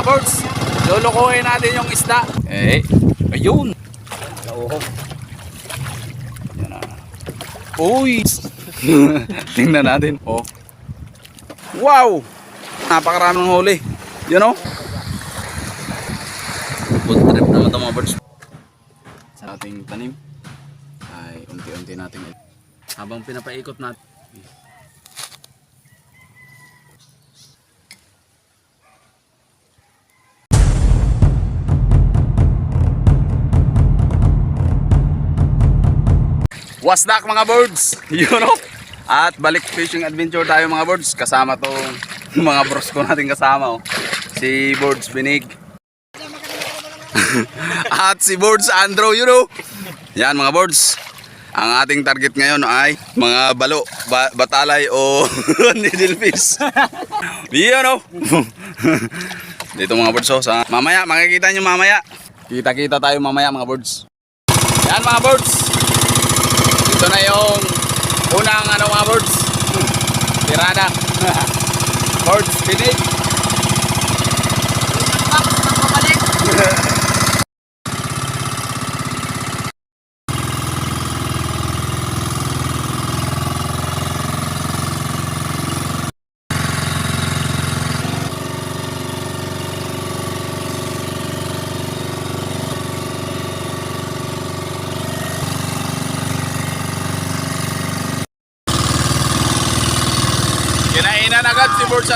Mga birds, lulukuhin natin yung isda. Eh, ayun. Nauhog. Yan na. Uy! Tingnan natin. Oh. Wow! Napakaraming huli. You know? Good trip naman ito mga birds. Sa ating tanim ay unti-unti natin habang pinapaikot natin. That mga birds? You know? At balik fishing adventure tayo mga birds. Kasama tong mga bros ko natin kasama. Oh. Si Birds Binig. At si Birds Andrew, you know? Yan mga birds. Ang ating target ngayon ay mga balo, ba- batalay o needlefish. you know? Dito mga birds oh, sa mamaya, makikita nyo mamaya. Kita-kita tayo mamaya mga birds. Yan mga birds. Ito na yung unang ano mga birds. Tirada. birds, pinig.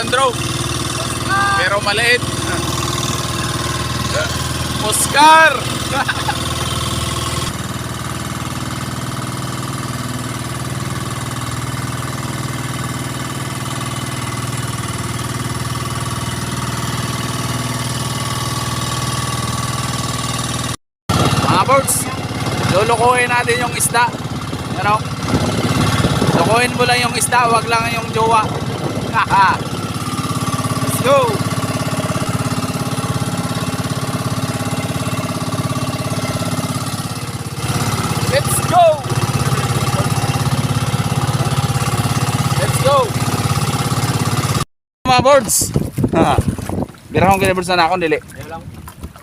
Andrew. Pero maliit. Oscar! Mga birds, lulukuhin natin yung isda. Ano? Lukuhin mo lang yung isda, wag lang yung jowa. Haha. Go! Let's go! Let's go! Mga birds! Ha. Birahong kini birds na ako, dili.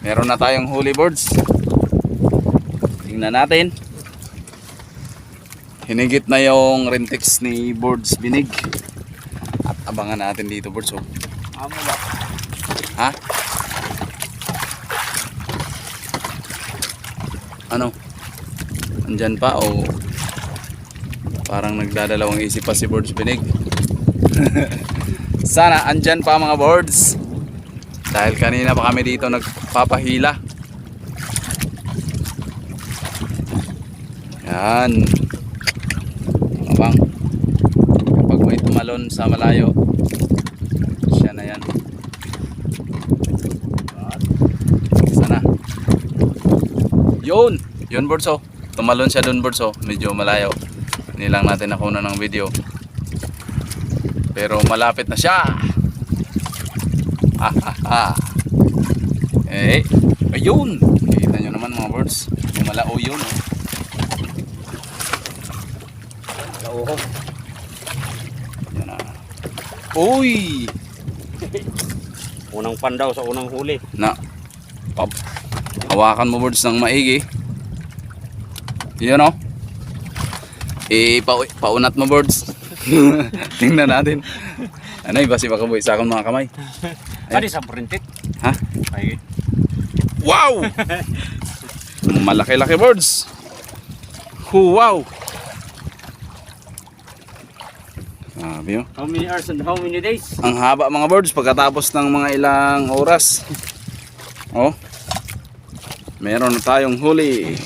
Meron na tayong holy birds. Tingnan natin. Hinigit na yung rentix ni Birds Binig. At abangan natin dito birds. Oh. Amo ba? Ha? Ano? Andyan pa o parang nagdadalawang isip pa si Birds Binig. Sana andyan pa mga birds. Dahil kanina pa kami dito nagpapahila. Yan. Abang. Kapag may tumalon sa malayo, siya na yan. Sana. Yun! Oh. Tumalon siya dun birds oh. Medyo malayo. Hindi lang natin nakuna ng video. Pero malapit na siya. Ha ha ha. Eh, ayun. Kita nyo naman mga birds. Malao yun. oh. Nauhog. Yan na. Uy! Unang pandaw sa unang huli. Na. Hawakan mo birds ng maigi. Yun oh. Eh, pa paunat mo birds. Tingnan natin. Ano iba si Bakaboy sa akong mga kamay. Kani sa printed. Ha? Ay, Wow! Malaki-laki birds. Wow! Sabi oh. how many hours and how many days? Ang haba mga birds pagkatapos ng mga ilang oras. Oh. Meron na tayong huli.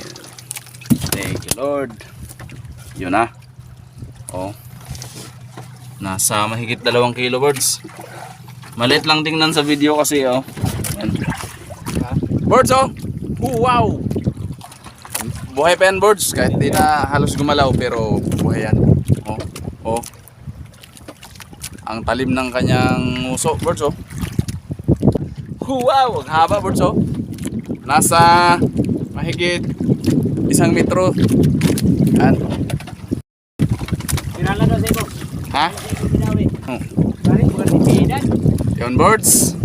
Lord. Yun na. Oh. Nasa mahigit dalawang kilo birds. Malit lang tingnan sa video kasi oh. Yan. Birds oh. Oh, wow. Buhay pa birds kahit di na halos gumalaw pero buhay yan. Oh. Oh ang talim ng kanyang uso birds oh wow ang haba birds oh nasa mahigit isang metro yan Kinala na sa ito. ha. Hmm. Yun birds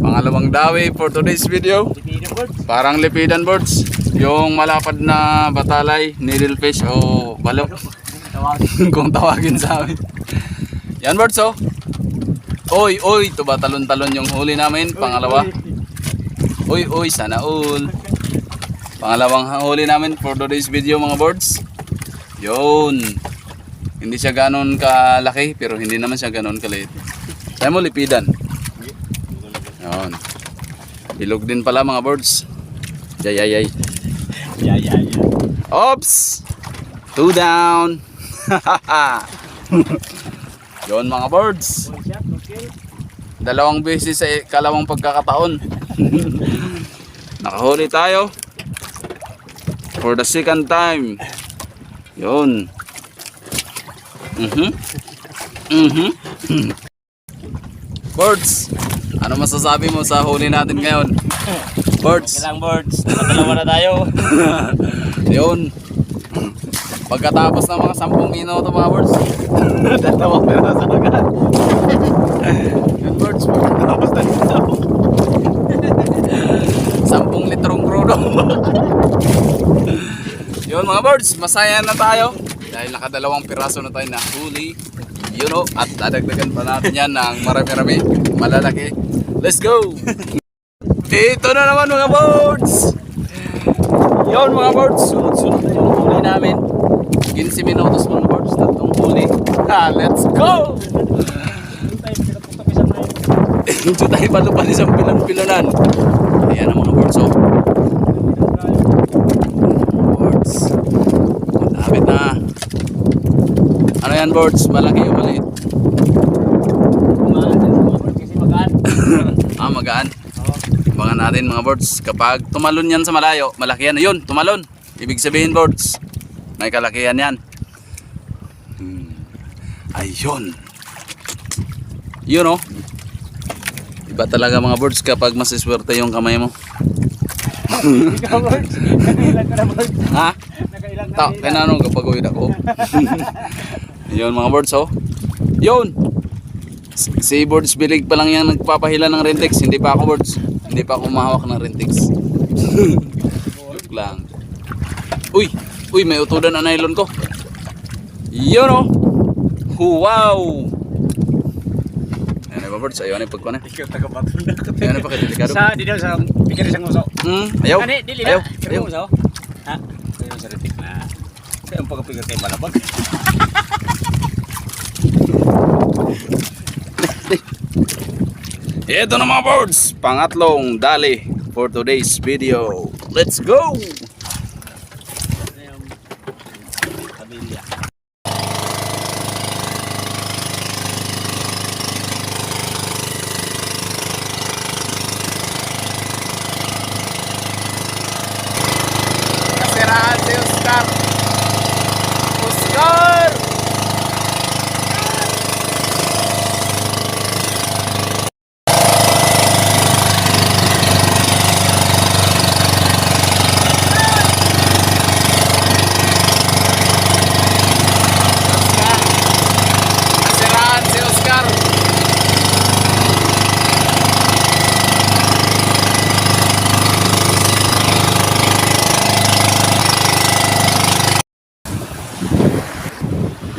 Pangalawang dawi for today's video. Lipidan birds. Parang lipidan birds. Yung malapad na batalay, needlefish o balo. Tawagin. kung tawagin sa amin. Yan birds oh. Oy, oy, tuba talon-talon yung huli namin. Pangalawa. Uy, uy, sana all. Pangalawang huli namin for today's video mga birds. Yun. Hindi siya ganon kalaki pero hindi naman siya ganon kaliit. Kaya mo lipidan. Yun. Bilog din pala mga birds. Yay, yay, yay. Yeah, yeah, yeah. Oops! Two down. Yun mga kill. Dalawang beses sa kalawang pagkakataon. Nakahuli tayo. For the second time. Yun. Mhm. Mhm. Birds, ano masasabi mo sa huli natin ngayon? Birds. Ilang birds. Nakadalawa na tayo. Yun. Pagkatapos ng mga 10 minuto mga birds. Dalawang piraso agad. Yun birds, pagkatapos na nito. 10 litrong crudo. Yun mga birds, masaya na tayo. Dahil nakadalawang piraso na tayo na huli. Yun o, at dadagdagan pa natin yan ng marami-rami. Malalaki. Let's go! Ito na naman mga birds! Yun mga birds, sunod-sunod na yung huli namin. 15 minutos mga birds, tatlong huli. Ha, let's go! Doon tayo tayo palupan isang pilan-pilanan. Ayan ang mga birds, oh. Birds. Malapit na. Ano yan birds? Malaki o maliit? Ah, magaan. Abangan natin mga birds. Kapag tumalon yan sa malayo, malaki yan. Yun, tumalon. Ibig sabihin birds, may kalakihan yan. Hmm. Ayun. Yun oh. Iba talaga mga birds kapag masiswerte yung kamay mo. Ikaw birds. Nakailang ka na birds. Ha? Nakailang na Ta, nila. kinano kapag uwi ako. Yun mga birds oh. Yun. Si- birds bilig pa lang yan nagpapahila ng rentex. Hindi pa ako birds. Hindi pa ako mahawak ng rentex. Joke lang. Uy! Uy, may utudan na nylon ko. Yun oh. Wow! Ayan na ba birds? Ayaw na yung pagkuha na. Ikaw. Ayaw na pa kayo delikado. Sa, di daw sa, bigyan isang uso. Hmm, ayaw. Kani, dili Ayaw. na. Ayaw. Ayaw. Ha? Ayaw sa ritik na. Kaya ang pagkapigat kay malabag. Ito na mga birds, pangatlong dali for today's video. Let's go! Kabilya. Nasiraan si Oscar. Oscar! Oscar. Nasiraan si Oscar.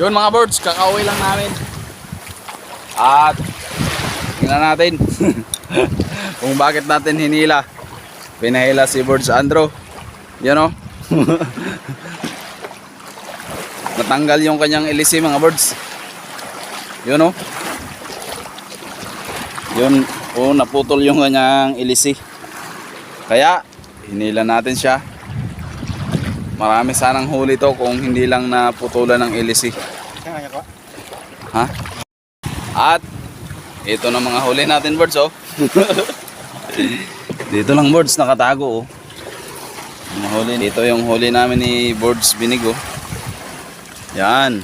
Yun mga birds, kakauwi lang namin. At tingnan natin kung bakit natin hinila. Pinahila si Birds Andro. Yan o. Natanggal yung kanyang ilisi mga birds. Yun o. Yun, o naputol yung kanyang ilisi. Kaya hinila natin siya. Marami sanang huli to kung hindi lang naputulan ng ilisi. Ko. Ha? At ito na mga huli natin birds oh. Dito lang birds nakatago oh. Mga huli. Dito yung huli namin ni Birds Binig oh. Yan.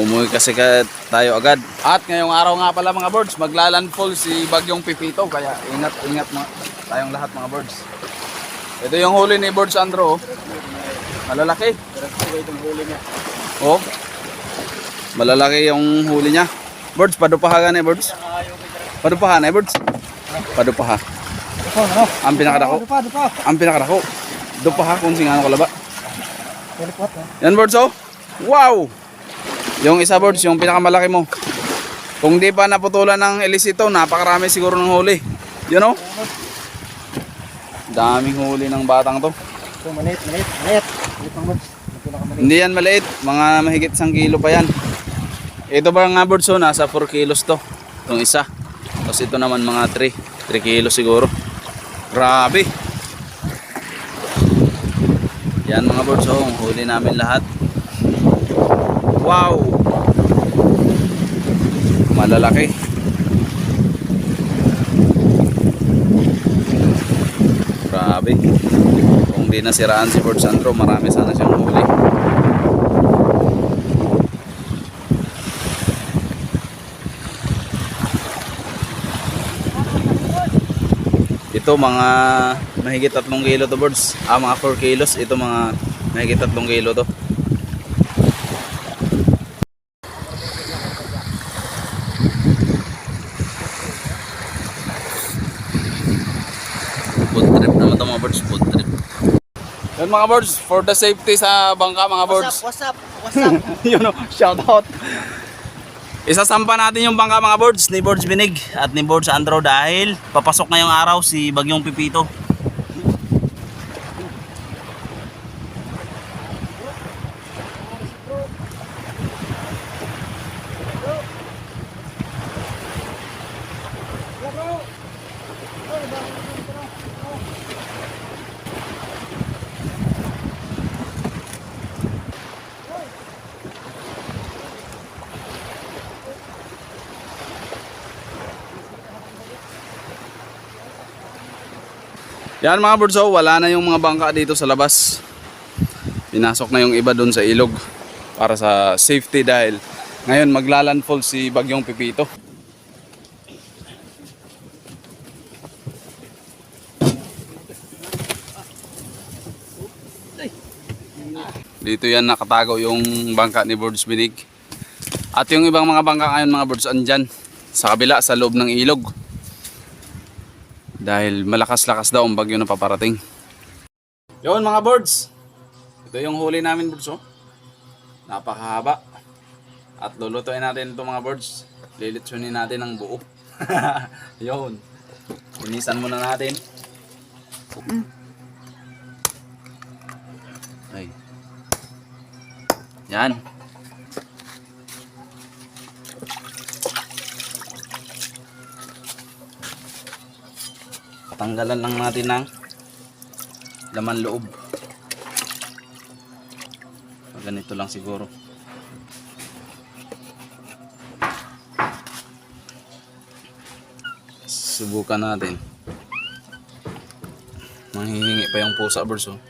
Umuwi kasi ka tayo agad. At ngayong araw nga pala mga birds, maglalandfall si Bagyong Pipito. Kaya ingat, ingat mga, tayong lahat mga birds. Ito yung huli ni Birds Andro oh. Malalaki. Pero itong huli niya. Oh. Malalaki yung huli niya. Birds, padupahagan eh, birds. Ko. Padupahan eh, birds. Ah, Padupa ha. Ito, ano? Ang pinakadako. Ang pinakadako. Dupa ha kung singano kalaba. Teleport, no? Yan birds oh. Wow! Yung isa birds, yung pinakamalaki mo. Kung di pa naputulan ng elisito, napakarami siguro ng huli. You know? Daming huli ng batang to. Ito, maliit, maliit, Hindi yan maliit, mga mahigit isang kilo pa yan. Ito ba nga birds oh, nasa 4 kilos to. Itong isa. Tapos ito naman mga 3. 3 kilos siguro. Grabe. Yan mga birds ang huli namin lahat. Wow! Malalaki. Grabe. Kung di nasiraan si Fort Sandro, marami sana siyang huli. Ito mga mahigit 3 kilo to birds. Ah, mga 4 kilos. Ito mga mahigit 3 kilo to. Food trip naman to mga birds. Food Yan mga birds, for the safety sa bangka mga birds. What's up? What's up? you know, shout out. Isasampa natin yung bangka mga birds ni Birds Binig at ni Birds Andro dahil papasok ngayong araw si Bagyong Pipito. Yan mga birds, wala na yung mga bangka dito sa labas. Pinasok na yung iba doon sa ilog para sa safety dahil ngayon maglalandfall si Bagyong Pipito. Dito yan nakatago yung bangka ni Birds Binig. At yung ibang mga bangka ngayon mga birds andyan sa kabila sa loob ng ilog. Dahil malakas-lakas daw ang bagyo na paparating. Yun mga birds. Ito yung huli namin birds oh. Napakahaba. At lulutuin natin ito mga birds. Lilitsunin natin ng buo. Yun. Inisan muna natin. Ay. Yan. Tanggalan lang natin ng laman loob. Ganito lang siguro. Subukan natin. Manghihingi pa yung pusa birds oh.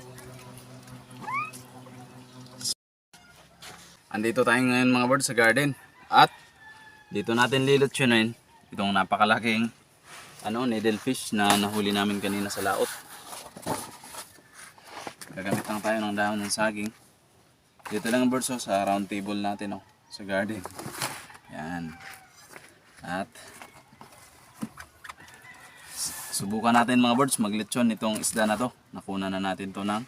Andito tayo ngayon mga birds sa garden. At dito natin lilutsunin itong napakalaking ano, needlefish na nahuli namin kanina sa laot. Gagamit lang tayo ng dahon ng saging. Dito lang oh, sa round table natin oh, sa garden. Yan. At subukan natin mga birds maglitsyon itong isda na to. Nakuna na natin to ng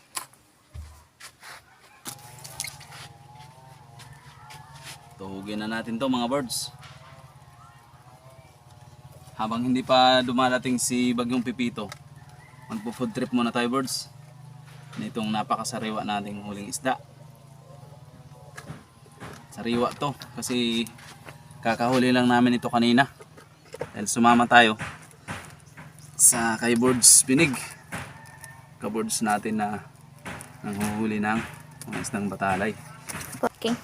Tuhugin na natin to mga birds habang hindi pa dumarating si Bagyong Pipito, magpo-food trip muna tayo birds. Nitong napakasariwa nating huling isda. Sariwa to kasi kakahuli lang namin ito kanina. Dahil sumama tayo sa kay Birds Binig. Ka-birds natin na nanghuhuli ng mga isdang batalay. Okay.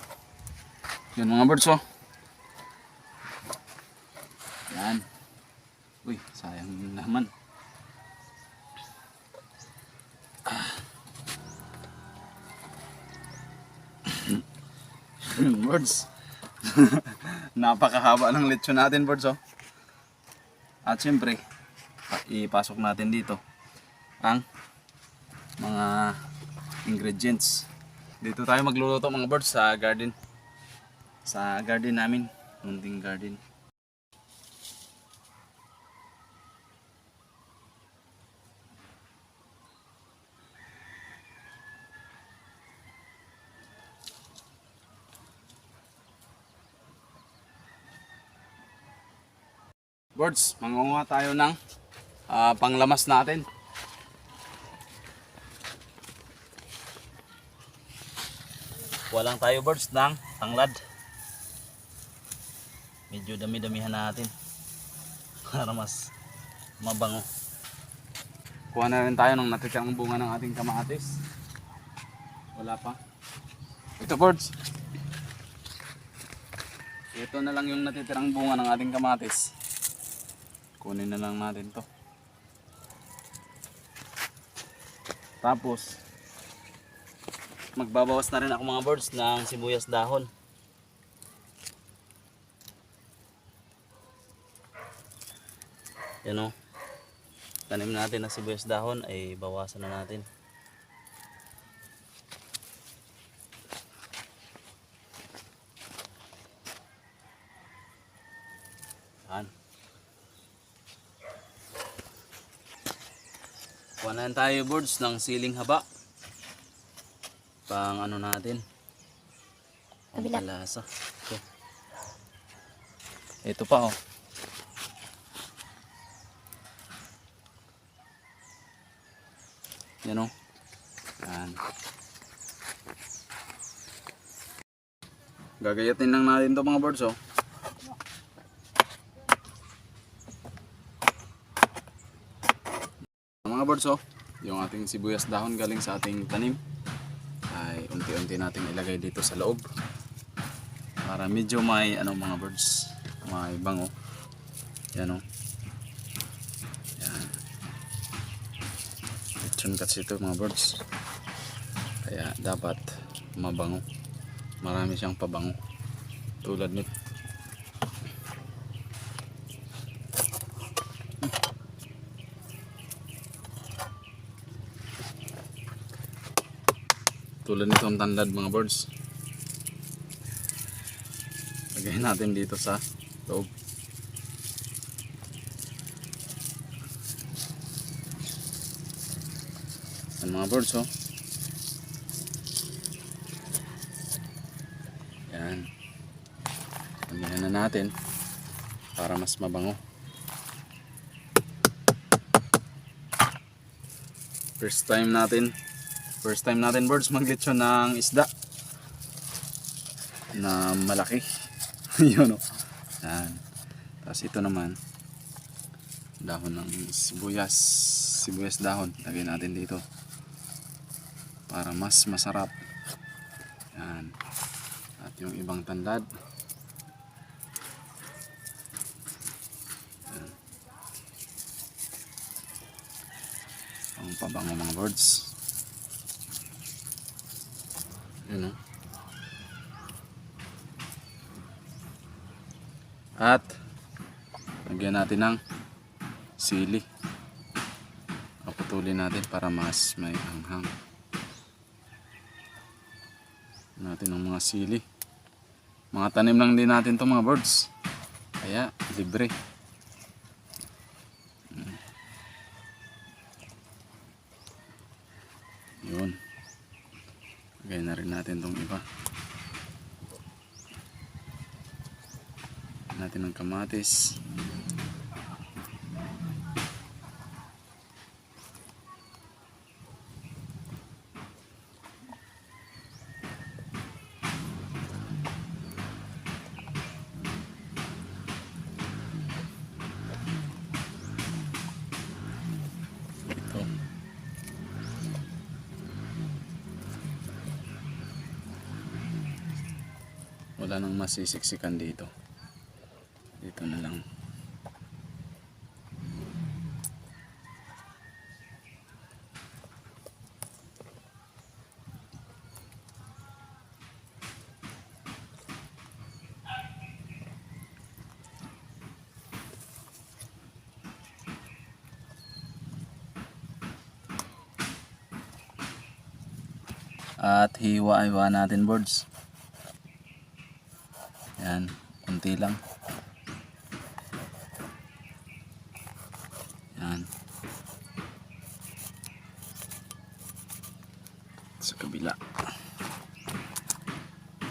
Yun mga birds oh. Yan. Uy, sayang yung laman. Birds. Napakahaba ng lechon natin birds oh. At syempre, pa- ipasok natin dito ang mga ingredients. Dito tayo magluluto mga birds sa garden. Sa garden namin, munting garden. Birds, mangunguha tayo ng ah, panglamas natin. Walang tayo birds ng tanglad. Medyo dami-damihan natin. Para mas mabango. Kuha na rin tayo ng natitirang bunga ng ating kamatis. Wala pa. Ito birds. Ito na lang yung natitirang bunga ng ating kamatis. Kunin na lang natin to. Tapos, Magbabawas na rin ako mga birds ng sibuyas dahon. Yan o. Tanim natin na sibuyas dahon ay bawasan na natin. Rin tayo birds ng siling haba pang ano natin ang Kabila. palasa ito ito pa oh. Yan oh. Yan. Gagayatin lang natin to mga birds oh. Mga birds oh, yung ating sibuyas dahon galing sa ating tanim ay unti-unti nating ilagay dito sa loob para medyo may ano mga birds may bango. Yan oh. Yan. Lechon kasi ito mga birds. Kaya dapat mabango. Marami siyang pabango. Tulad nito tulad nitong tanlad mga birds lagay natin dito sa loob. Yan mga birds oh. Yan Pamihan na natin para mas mabango. First time natin First time natin birds maglitsyon ng isda na malaki. Yun o. Yan. Tapos ito naman dahon ng sibuyas. Sibuyas dahon. Lagay natin dito. Para mas masarap. Yan. At yung ibang tanlad. Yan. Ang pabango mga birds. Ano? At lagyan natin ng sili. Paputulin natin para mas may anghang. Natin ng mga sili. Mga tanim lang din natin to mga birds. Kaya libre. Mm. Yun. Lagay na rin natin tong iba. Lagyan natin ng kamatis. Wala nang masisiksikan dito dito na lang at hiwa-hiwa natin birds yan, kunti lang. Yan. Sa kabila.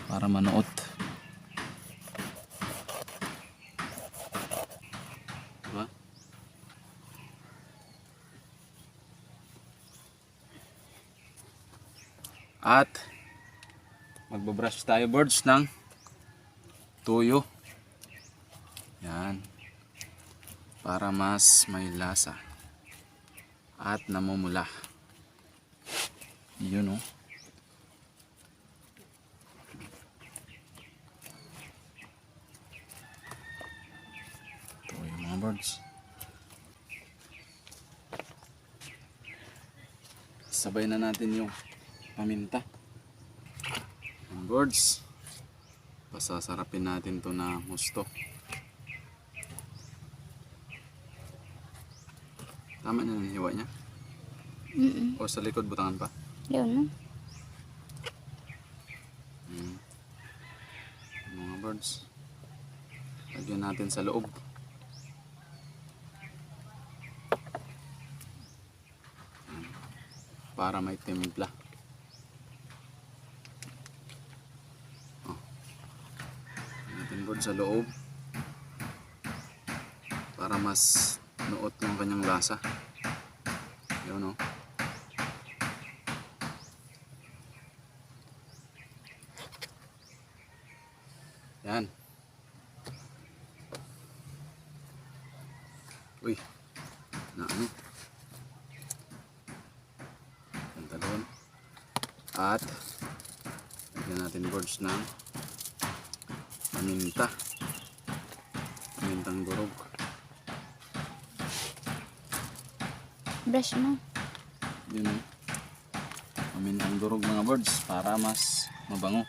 Para manuot. At magbabrush tayo birds ng tuyo. Yan. Para mas may lasa. At namumula. Yun oh. Ito yung mga birds. Sabay na natin yung paminta. Yung birds. Pasasarapin natin to na gusto. Tama na yung hiwa niya? Mm-mm. O sa likod butangan pa? Yun? Mm. Yung Mga birds. Lagyan natin sa loob. Mm. Para may timpla. Oh. Bird sa loob. Para mas nuot yung kanyang lasa. Yun oh. Yan. Uy. Na ano? Ganda doon. At lagyan natin birds ng paminta. Pamintang durog. Brush mo. Yun oh. Pamintang durog mga birds para mas mabango.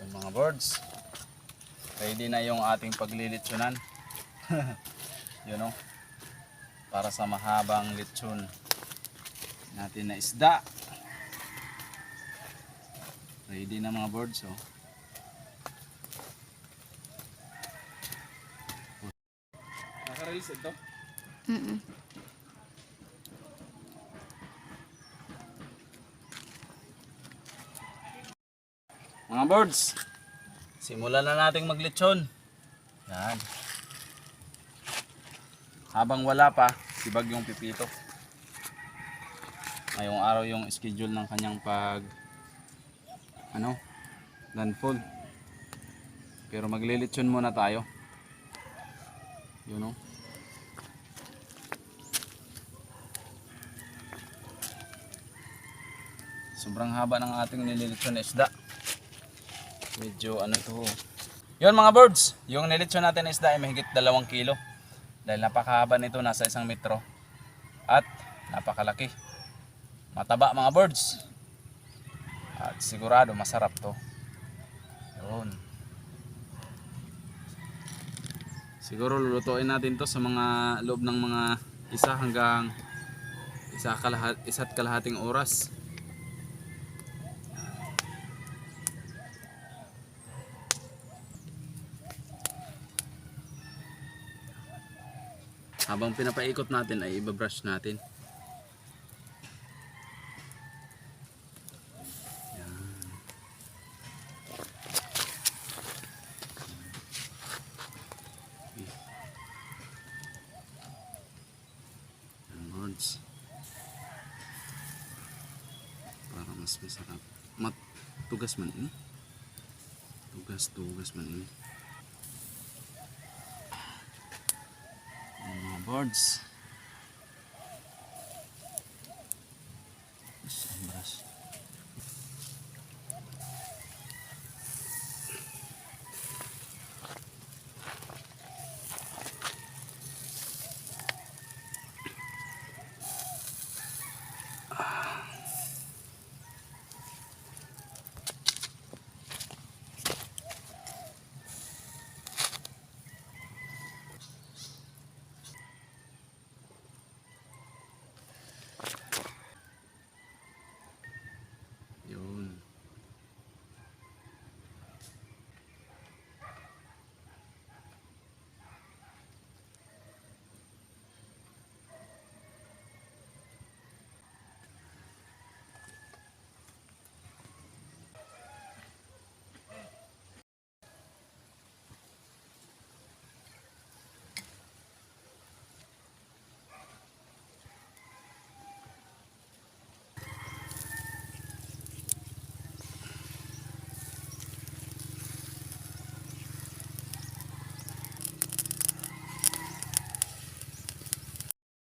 Yung mga birds. Ready na yung ating paglilitsunan. Yun o. Para sa mahabang litsun natin na isda. Ready na mga birds oh. Naka-release ito? Mm-mm. Mga birds, simulan na nating maglitsyon. Yan. Habang wala pa, si Bagyong Pipito. Ngayong araw yung schedule ng kanyang pag ano, landfall. Pero maglilitsyon muna tayo. Yun oh. Sobrang haba ng ating nililitsyon na isda. Medyo ano to. Yun mga birds, yung nilitsyon natin na isda ay mahigit dalawang kilo. Dahil napakahaba nito, nasa isang metro. At napakalaki. Mataba mga birds. At sigurado masarap to. Yun. Siguro lulutuin natin to sa mga loob ng mga isa hanggang isa kalahat, isa't kalahating oras. Habang pinapaikot natin ay ibabrush natin. Para mas masarap. Mat tugas man ini. Tugas, tugas man ini. Birds.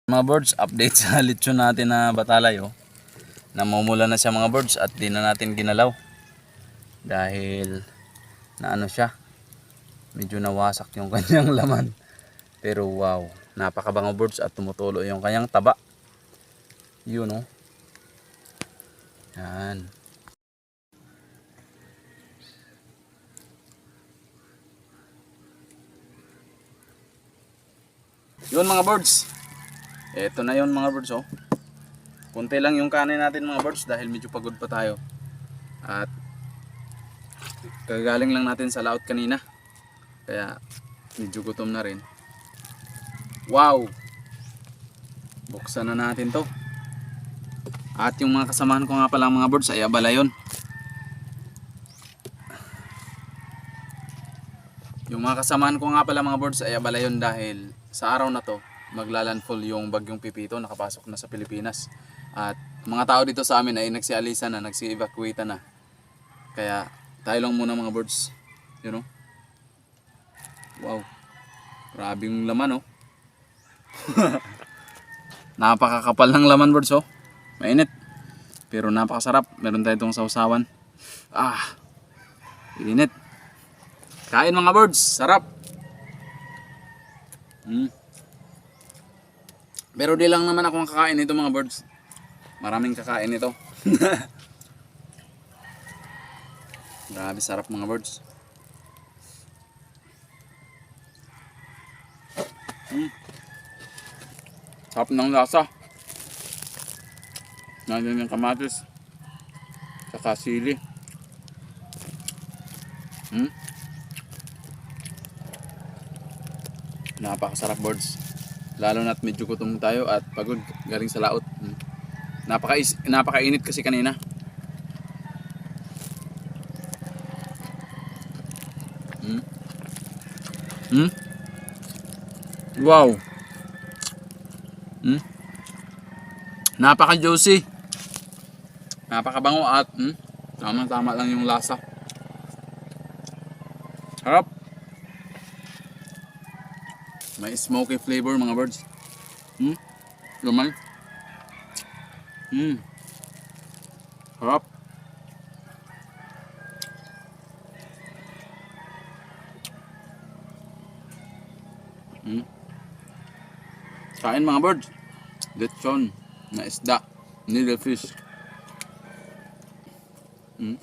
Mga birds, update sa lechon natin na batalay oh. Namumula na siya mga birds at di na natin ginalaw. Dahil na ano siya. Medyo nawasak yung kanyang laman. Pero wow, napakabango birds at tumutulo yung kanyang taba. Yun oh. Yan. Yun mga birds. Ito na yun mga birds oh. Kunti lang yung kanin natin mga birds dahil medyo pagod pa tayo. At kagaling lang natin sa laot kanina. Kaya medyo gutom na rin. Wow! Buksan na natin to. At yung mga kasamahan ko nga pala mga birds ay abala yun. Yung mga kasamahan ko nga pala mga birds ay abala yun dahil sa araw na to maglalandfall yung bagyong Pipito nakapasok na sa Pilipinas. At mga tao dito sa amin ay nagsialisa na, nagsi-evacuate na. Kaya tayo lang muna mga birds. You know? Wow. Grabe yung laman oh. Napakakapal ng laman birds oh. Mainit. Pero napakasarap. Meron tayo itong sausawan. Ah. Init. Kain mga birds. Sarap. Mm. Pero di lang naman ako ang kakain nito mga birds. Maraming kakain nito. Grabe sarap mga birds. Mm. Sarap ng lasa. Nandiyan yung kamatis. Saka sili. Hmm? Napakasarap birds. Lalo na't medyo gutom tayo at pagod galing sa laot. Hmm. Napaka napakainit kasi kanina. Hmm? Hmm? Wow. Hmm? Napaka-juicy. Napakabango at hmm? tama-tama lang yung lasa. Harap. May smoky flavor mga birds. Hmm? Lumay. Hmm. Harap. Hmm. Kain mga birds. Lechon na isda. Needlefish. Hmm.